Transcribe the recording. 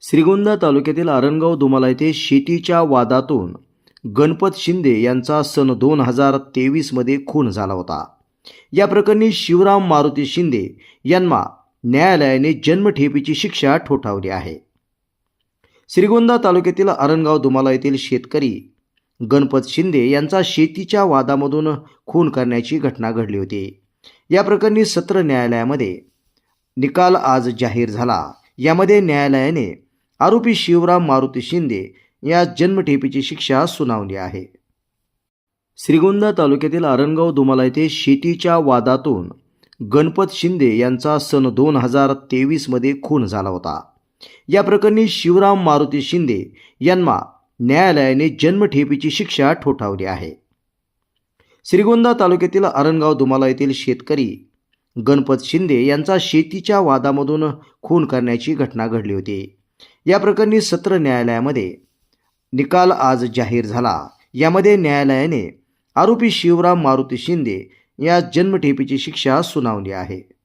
श्रीगोंदा तालुक्यातील आरणगाव दुमाला येथे शेतीच्या वादातून गणपत शिंदे यांचा सन दोन हजार तेवीसमध्ये खून झाला होता. या प्रकरणी शिवराम मारुती शिंदे यांना न्यायालयाने जन्मठेपीची शिक्षा ठोठावली आहे. श्रीगोंदा तालुक्यातील आरणगाव दुमाला येथील शेतकरी गणपत शिंदे यांचा शेतीच्या वादामधून खून करण्याची घटना घडली होती. या प्रकरणी सत्र न्यायालयामध्ये निकाल आज जाहीर झाला. यामध्ये न्यायालयाने आरोपी शिवराम मारुती शिंदे या जन्मठेपीची शिक्षा सुनावली आहे. श्रीगोंदा तालुक्यातील आरणगाव दुमाला येथे शेतीच्या वादातून गणपत शिंदे यांचा सन दोन हजार तेवीसमध्ये खून झाला होता. या प्रकरणी शिवराम मारुती शिंदे यांना न्यायालयाने जन्मठेपीची शिक्षा ठोठावली आहे. श्रीगोंदा तालुक्यातील आरणगाव दुमाला येथील शेतकरी गणपत शिंदे यांचा शेतीच्या वादामधून खून करण्याची घटना घडली होती. या प्रकरणी सत्र न्यायालयामध्ये निकाल आज जाहीर झाला. यामध्ये न्यायालयाने आरोपी शिवराम मारुती शिंदे या जन्मठेपीची शिक्षा सुनावली आहे.